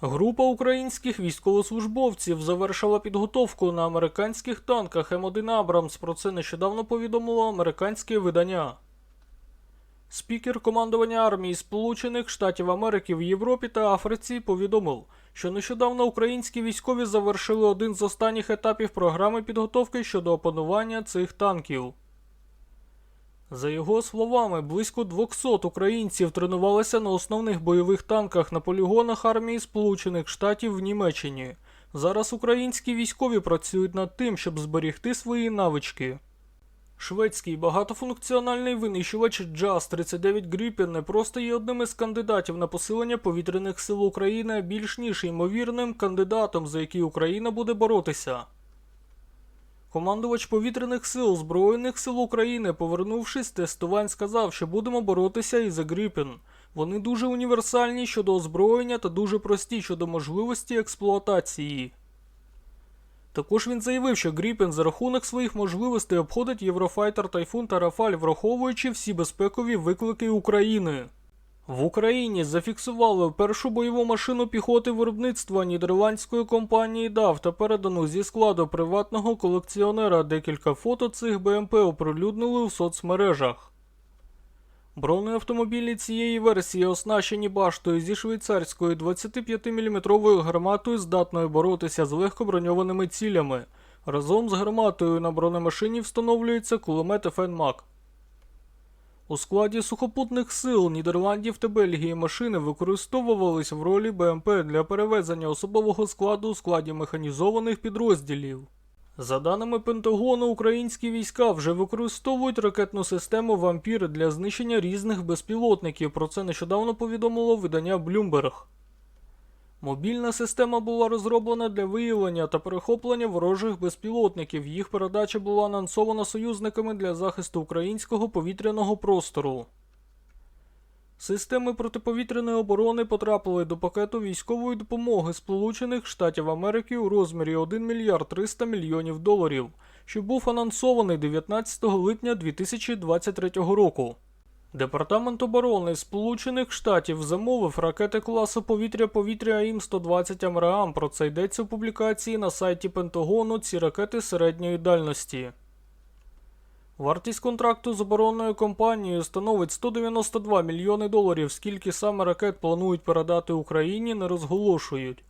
Група українських військовослужбовців завершила підготовку на американських танках М1 Абрамс. Про це нещодавно повідомило американське видання. Спікер командування армії Сполучених Штатів Америки в Європі та Африці повідомив, що нещодавно українські військові завершили один з останніх етапів програми підготовки щодо опанування цих танків. За його словами, близько 200 українців тренувалися на основних бойових танках на полігонах армії Сполучених Штатів в Німеччині. Зараз українські військові працюють над тим, щоб зберігти свої навички. Шведський багатофункціональний винищувач JAS 39 Gripen не просто є одним із кандидатів на посилення повітряних сил України, а більш ніж ймовірним кандидатом, за який Україна буде боротися. Командувач повітряних сил Збройних сил України, повернувшись з тестувань, сказав, що будемо боротися і за Гріпен. Вони дуже універсальні щодо озброєння та дуже прості щодо можливості експлуатації. Також він заявив, що Гріпен за рахунок своїх можливостей обходить Єврофайтер Тайфун та Рафаль, враховуючи всі безпекові виклики України. В Україні зафіксували першу бойову машину піхоти виробництва нідерландської компанії DAF та передану зі складу приватного колекціонера. Декілька фото цих БМП оприлюднили в соцмережах. Бронеавтомобілі цієї версії оснащені баштою зі швейцарською 25-мм гарматою, здатною боротися з легкоброньованими цілями. Разом з гарматою на бронемашині встановлюється кулемет Фенмак. У складі сухопутних сил Нідерландів та Бельгії машини використовувались в ролі БМП для перевезення особового складу у складі механізованих підрозділів. За даними Пентагону, українські війська вже використовують ракетну систему Вампір для знищення різних безпілотників. Про це нещодавно повідомило видання Bloomberg. Мобільна система була розроблена для виявлення та перехоплення ворожих безпілотників. Їх передача була анонсована союзниками для захисту українського повітряного простору. Системи протиповітряної оборони потрапили до пакету військової допомоги Сполучених Штатів Америки у розмірі 1 мільярд 300 мільйонів доларів, що був анонсований 19 липня 2023 року. Департамент оборони Сполучених Штатів замовив ракети класу повітря-повітря АІМ-120 Амраам. Про це йдеться в публікації на сайті Пентагону. Ці ракети середньої дальності. Вартість контракту з оборонною компанією становить 192 мільйони доларів. Скільки саме ракет планують передати Україні, не розголошують.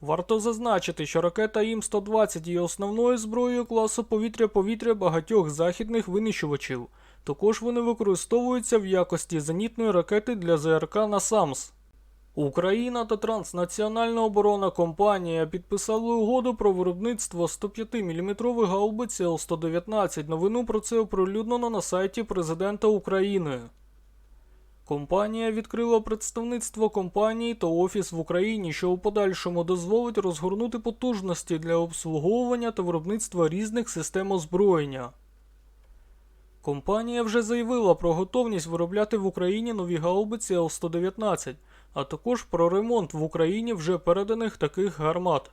Варто зазначити, що ракета ІМ-120 є основною зброєю класу повітря-повітря багатьох західних винищувачів. Також вони використовуються в якості зенітної ракети для ЗРК на САМС. Україна та Транснаціональна оборонна компанія підписали угоду про виробництво 105-мм гаубиць Л-119. Новину про це оприлюднено на сайті президента України. Компанія відкрила представництво компанії та офіс в Україні, що у подальшому дозволить розгорнути потужності для обслуговування та виробництва різних систем озброєння. Компанія вже заявила про готовність виробляти в Україні нові гаубиці Л-119, а також про ремонт в Україні вже переданих таких гармат.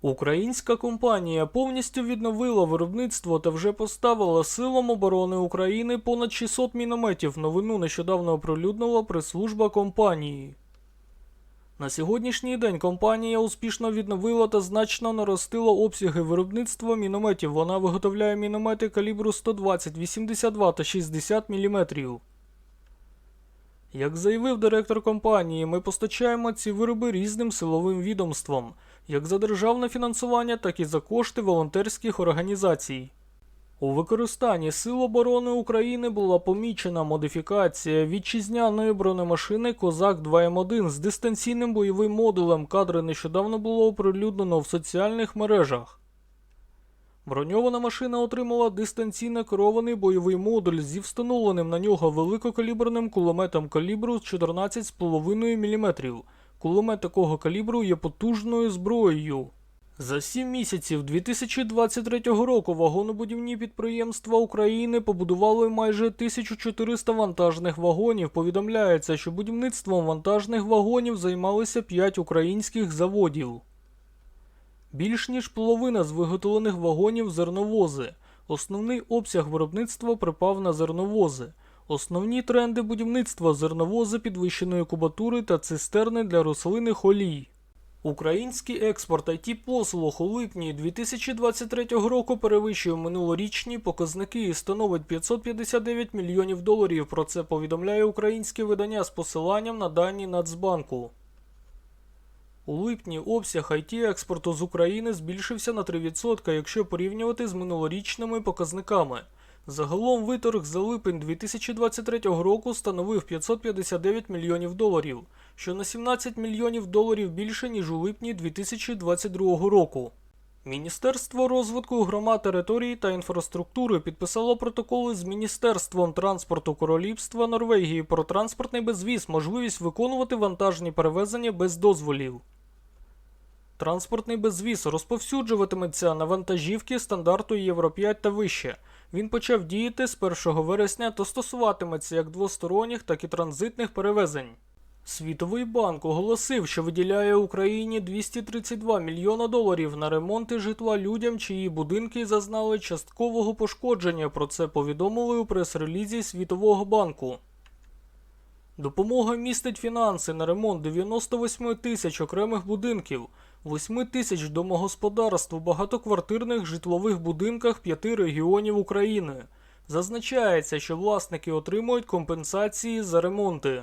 Українська компанія повністю відновила виробництво та вже поставила силам оборони України понад 600 мінометів. Новину нещодавно оприлюднила прес-служба компанії. На сьогоднішній день компанія успішно відновила та значно наростила обсяги виробництва мінометів. Вона виготовляє міномети калібру 120, 82 та 60 мм. Як заявив директор компанії, ми постачаємо ці вироби різним силовим відомствам, як за державне фінансування, так і за кошти волонтерських організацій. У використанні Сил оборони України була помічена модифікація вітчизняної бронемашини Козак 2М1 з дистанційним бойовим модулем. Кадри нещодавно було оприлюднено в соціальних мережах. Броньована машина отримала дистанційно керований бойовий модуль зі встановленим на нього великокаліберним кулеметом калібру 14,5 мм. Кулемет такого калібру є потужною зброєю. За сім місяців 2023 року вагонобудівні підприємства України побудували майже 1400 вантажних вагонів. Повідомляється, що будівництвом вантажних вагонів займалися 5 українських заводів. Більш ніж половина з виготовлених вагонів зерновози. Основний обсяг виробництва припав на зерновози. Основні тренди будівництва зерновози підвищеної кубатури та цистерни для рослинних олій. Український експорт it послуг у липні 2023 року перевищив минулорічні показники і становить 559 мільйонів доларів. Про це повідомляє українське видання з посиланням на дані Нацбанку. У липні обсяг it експорту з України збільшився на 3%, якщо порівнювати з минулорічними показниками. Загалом виторг за липень 2023 року становив 559 мільйонів доларів, що на 17 мільйонів доларів більше, ніж у липні 2022 року. Міністерство розвитку громад території та інфраструктури підписало протоколи з Міністерством транспорту Королівства Норвегії про транспортний безвіз, можливість виконувати вантажні перевезення без дозволів. Транспортний безвіз розповсюджуватиметься на вантажівки стандарту Євро 5 та вище. Він почав діяти з 1 вересня та стосуватиметься як двосторонніх, так і транзитних перевезень. Світовий банк оголосив, що виділяє Україні 232 мільйона доларів на ремонти житла людям, чиї будинки зазнали часткового пошкодження. Про це повідомили у прес-релізі Світового банку. Допомога містить фінанси на ремонт 98 тисяч окремих будинків, 8 тисяч домогосподарств у багатоквартирних житлових будинках п'яти регіонів України. Зазначається, що власники отримують компенсації за ремонти.